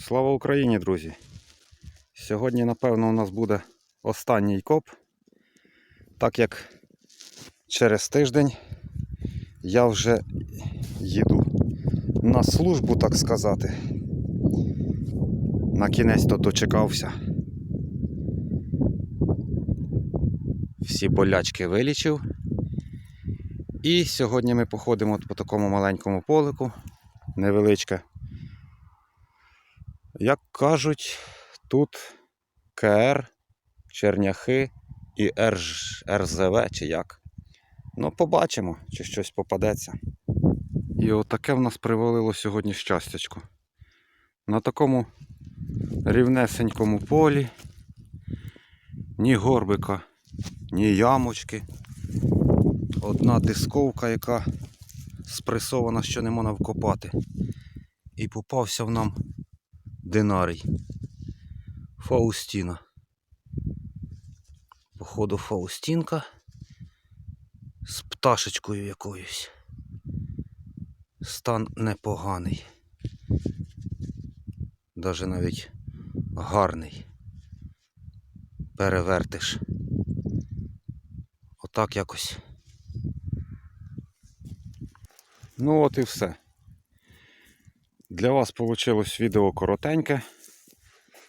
Слава Україні, друзі! Сьогодні, напевно, у нас буде останній коп, так як через тиждень я вже їду на службу, так сказати. На кінець то дочекався. Всі болячки вилічив. І сьогодні ми походимо по такому маленькому полику, невеличке. Як кажуть, тут КР, Черняхи і РЗВ чи як. Ну, побачимо, чи щось попадеться. І отаке в нас привалило сьогодні щастячко. На такому рівнесенькому полі. Ні горбика, ні ямочки. Одна дисковка, яка спресована, що не можна вкопати. І попався в нам динарій. Фаустіна. Походу Фаустінка з пташечкою якоюсь. Стан непоганий. Даже навіть гарний. Перевертиш. Отак якось. Ну от і все. Для вас вийшло відео коротеньке,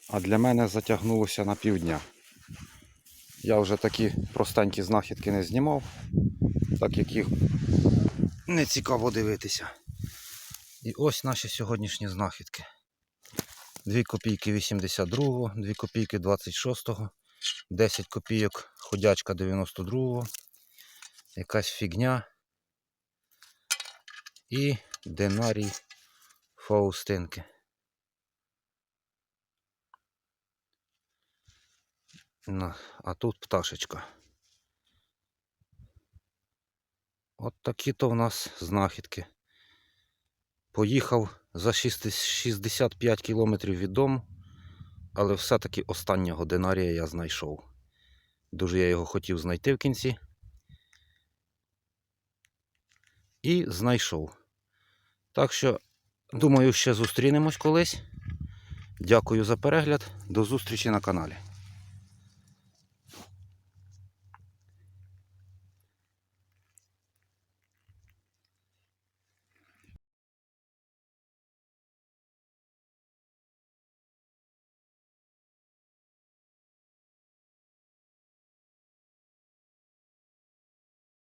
а для мене затягнулося на півдня. Я вже такі простенькі знахідки не знімав, так як їх не цікаво дивитися. І ось наші сьогоднішні знахідки. 2 копійки 82-го, 2 копійки 26-го, 10 копійок ходячка 92-го, якась фігня і динарій Фаустинки. На, а тут пташечка. От такі то в нас знахідки. Поїхав за 65 кілометрів від дому, але все-таки останнього динарія я знайшов. Дуже я його хотів знайти в кінці. І знайшов. Так що Думаю, ще зустрінемось колись. Дякую за перегляд. До зустрічі на каналі.